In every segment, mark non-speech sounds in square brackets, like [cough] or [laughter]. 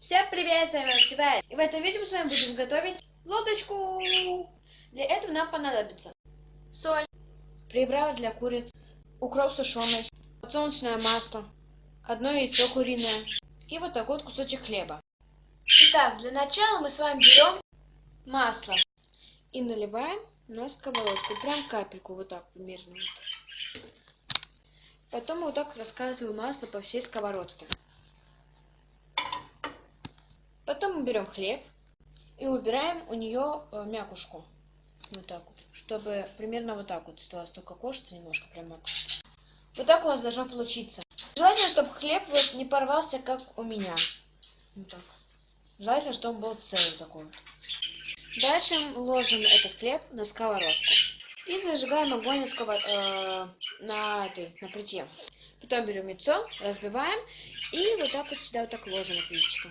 Всем привет, с вами Стивен. И в этом видео мы с вами будем готовить лодочку. Для этого нам понадобится соль, приправа для курицы, укроп сушеный, подсолнечное масло, одно яйцо куриное и вот такой вот кусочек хлеба. Итак, для начала мы с вами берем масло и наливаем на сковородку, прям капельку, вот так примерно. Потом вот так раскатываем масло по всей сковородке. Потом мы берем хлеб и убираем у нее э, мякушку. Вот так вот. Чтобы примерно вот так вот осталось только кошиться немножко прям мякушка. Вот так у вас должно получиться. Желательно, чтобы хлеб вот не порвался, как у меня. Вот так. Желательно, чтобы он был целый такой вот. Дальше ложим этот хлеб на сковородку. И зажигаем огонь на, сковор... э, на, этой, на плите. Потом берем яйцо, разбиваем и вот так вот сюда вот так ложим это яичко.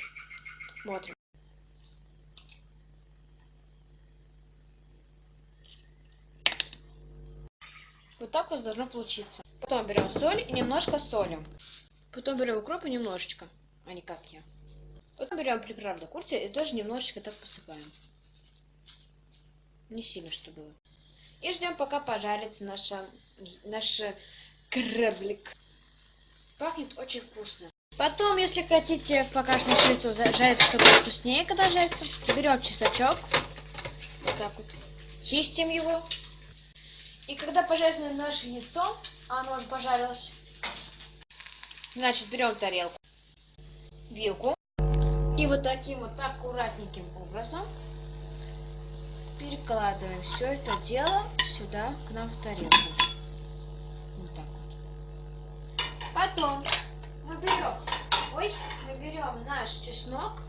Смотрим. Вот так у вас должно получиться. Потом берем соль и немножко солим. Потом берем укроп и немножечко, а не как я. Потом берем приправу для курицы и тоже немножечко так посыпаем. Не сильно, чтобы было. И ждем, пока пожарится наша, наш кораблик. Пахнет очень вкусно. Потом, если хотите, пока наше яйцо жарится, чтобы вкуснее, когда жарится, берем чесночок. Вот так вот. Чистим его. И когда пожарится наше яйцо, а оно уже пожарилось, значит, берем тарелку, вилку. И вот таким вот аккуратненьким образом перекладываем все это дело сюда, к нам в тарелку. Вот так вот. Потом мы берем, ой, мы берем наш чеснок,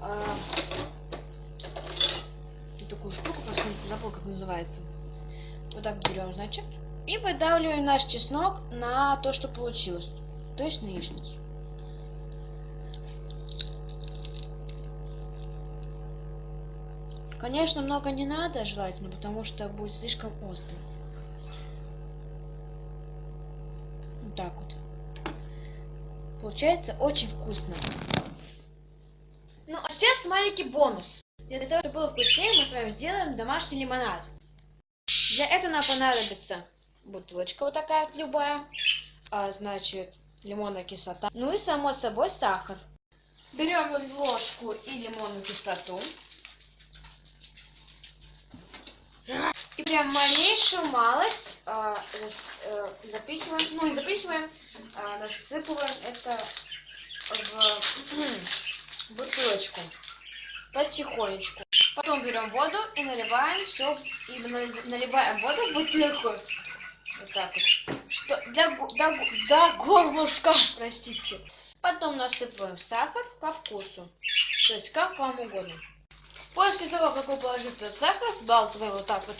э, такую штуку, просто забыл, как называется. Вот так берем, значит, и выдавливаем наш чеснок на то, что получилось, то есть на яичницу. Конечно, много не надо желательно, потому что будет слишком острый. Вот так вот. Получается очень вкусно. Ну, а сейчас маленький бонус. Для того, чтобы было вкуснее, мы с вами сделаем домашний лимонад. Для этого нам понадобится бутылочка вот такая любая, а, значит, лимонная кислота. Ну и, само собой, сахар. Берем ложку и лимонную кислоту. И прям малейшую малость э, э, запихиваем, ну не запихиваем, э, насыпываем это в бутылочку потихонечку. Потом берем воду и наливаем все, и наливаем воду в бутылку. Вот так вот. Что, для, до, до горлышка, [laughs] простите. Потом насыпаем сахар по вкусу. То есть как вам угодно. После того, как вы положили туда сахар, сбалтываем вот так вот.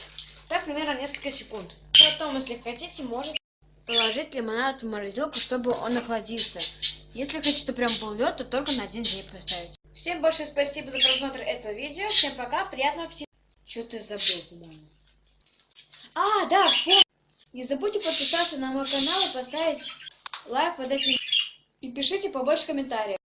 Так, примерно несколько секунд. Потом, если хотите, можете положить лимонад в морозилку, чтобы он охладился. Если хотите, прям был лед, то только на один день поставить. Всем большое спасибо за просмотр этого видео. Всем пока, приятного аппетита. Что ты забыл, по-моему? А, да. Не забудьте подписаться на мой канал и поставить лайк под этим. И пишите побольше комментариев.